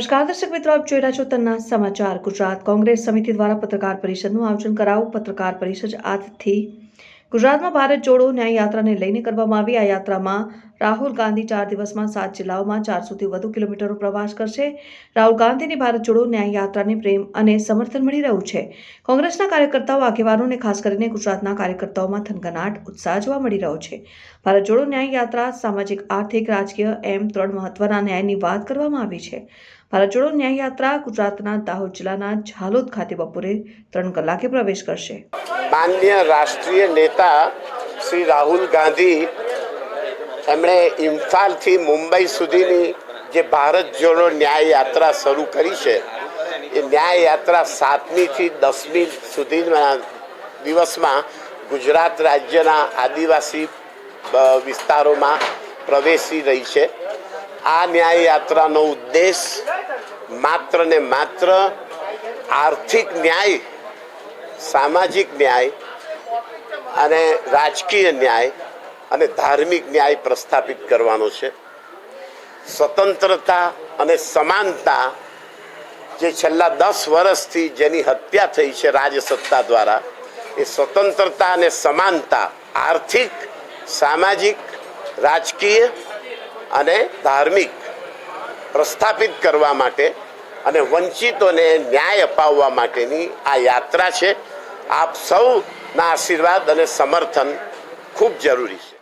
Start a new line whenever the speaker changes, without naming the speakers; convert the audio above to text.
નમસ્કાર, દર્શક મિત્રો, આપ જોઈ રહ્યા છો તન્ના સમાચાર. ગુજરાત કોંગ્રેસ સમિતિ દ્વારા પત્રકાર પરિષદનું આયોજન કરાવું. પત્રકાર પરિષદ આજથી ગુજરાતમાં ભારત જોડો ન્યાય યાત્રાને લઈને કરવામાં આવી. આ યાત્રામાં રાહુલ ગાંધી ચાર દિવસમાં સાત જિલ્લાઓમાં ચારસોથી વધુ કિલોમીટરનો પ્રવાસ કરશે. રાહુલ ગાંધીની ભારત જોડો ન્યાય યાત્રાને પ્રેમ અને સમર્થન મળી રહ્યું છે. કોંગ્રેસના કાર્યકર્તાઓ, આગેવાનોને ખાસ કરીને ગુજરાતના કાર્યકર્તાઓમાં થનગનાટ ઉત્સાહ જોવા મળી રહ્યો છે. ભારત જોડો ન્યાય યાત્રા સામાજિક, આર્થિક, રાજકીય એમ ત્રણ મહત્વના ન્યાયની વાત કરવામાં આવી છે. ભારત જોડો ન્યાય યાત્રા ગુજરાતના દાહોદ જિલ્લાના ઝાલોદ ખાતે બપોરે ત્રણ કલાકે પ્રવેશ કરશે.
માન્ય રાષ્ટ્રીય નેતા શ્રી રાહુલ ગાંધી એમણે ઇમ્ફાલથી મુંબઈ સુધીની જે ભારત જોડો ન્યાય યાત્રા શરૂ કરી છે, એ ન્યાય યાત્રા સાતમીથી દસમી સુધીના દિવસમાં ગુજરાત રાજ્યના આદિવાસી વિસ્તારોમાં પ્રવેશી રહી છે. આ ન્યાય યાત્રાનો ઉદ્દેશ માત્ર ને માત્ર આર્થિક ન્યાય સામાજિક ન્યાય અને રાજકીય ન્યાય અને ધાર્મિક ન્યાય પ્રસ્થાપિત કરવાનો છે. સ્વતંત્રતા અને સમાનતા જે છેલ્લા દસ વર્ષથી જેની હત્યા થઈ છે રાજસત્તા દ્વારા, એ સ્વતંત્રતા અને સમાનતા, આર્થિક, સામાજિક, રાજકીય અને ધાર્મિક પ્રસ્થાપિત કરવા માટે અને વંચિતોને ન્યાય અપાવવા માટેની આ યાત્રા છે. આપ સૌના આશીર્વાદ અને સમર્થન ખૂબ જરૂરી છે.